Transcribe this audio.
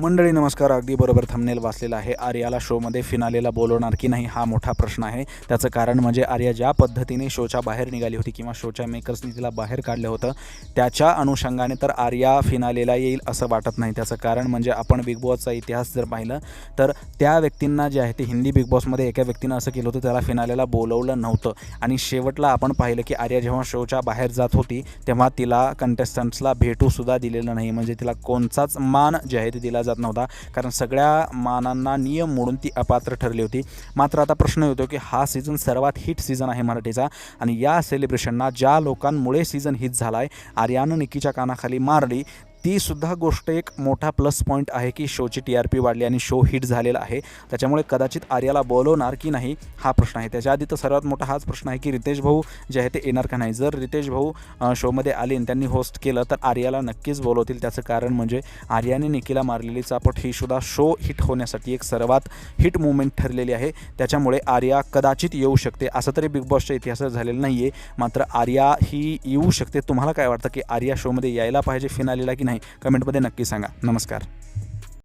मंडळी नमस्कार. अगदी बरोबर थंबनेल वाचलेला आहे आर्याला शोमध्ये फिनालेला बोलवणार की नाही हा मोठा प्रश्न आहे. त्याचं कारण म्हणजे आर्या ज्या पद्धतीने शोच्या बाहेर निघाली होती किंवा शोच्या मेकर्सनी तिला बाहेर काढलं होतं त्याच्या अनुषंगाने तर आर्या फिनालेला येईल असं वाटत नाही. त्याचं कारण म्हणजे आपण बिग बॉसचा इतिहास जर पाहिलं तर त्या व्यक्तींना जे आहे ते हिंदी बिग बॉसमध्ये एका व्यक्तीनं असं केलं होतं त्याला फिनालेला बोलवलं नव्हतं. आणि शेवटला आपण पाहिलं की आर्या जेव्हा शोच्या बाहेर जात होती तेव्हा तिला कंटेस्टंट्सला भेटूसुद्धा दिलेलं नाही. म्हणजे तिला कोणचाच मान जे आहे ते दिला जात नव्हता. कारण सगळ्या मानांना नियम मोडून ती अपात्र ठरली होती. मात्र आता प्रश्न येतो की हा सीझन सर्वात हिट सीझन आहे मराठीचा. आणि या सेलिब्रेशनना ज्या लोकांमुळे सीझन हिट झाला आहे आर्यानं निकीच्या कानाखाली मारली तीसुद्धा गोष्ट एक मोठा प्लस पॉईंट आहे की शोची टी आर पी वाढली आणि शो हिट झालेला आहे. त्याच्यामुळे कदाचित आर्याला बोलवणार की नाही हा प्रश्न आहे. त्याच्या आधी तर सर्वात मोठा हाच प्रश्न आहे की रितेश भाऊ जे आहे ते येणार का नाही? जर रितेश भाऊ शोमध्ये आले आणि त्यांनी होस्ट केलं तर आर्याला नक्कीच बोलवतील त्याचं कारण म्हणजे आर्याने निकीला मारलेली चापट ही सुद्धा शो हिट होण्यासाठी एक सर्वात हिट मुवमेंट ठरलेली आहे. त्याच्यामुळे आर्या कदाचित येऊ शकते. असं तरी बिग बॉसच्या इतिहासात झालेलं नाही आहे मात्र आर्या ही येऊ शकते. तुम्हाला काय वाटतं की आर्या शोमध्ये यायला पाहिजे फिनालीला की नाही? नाही कमेंटमध्ये नक्की सांगा. नमस्कार.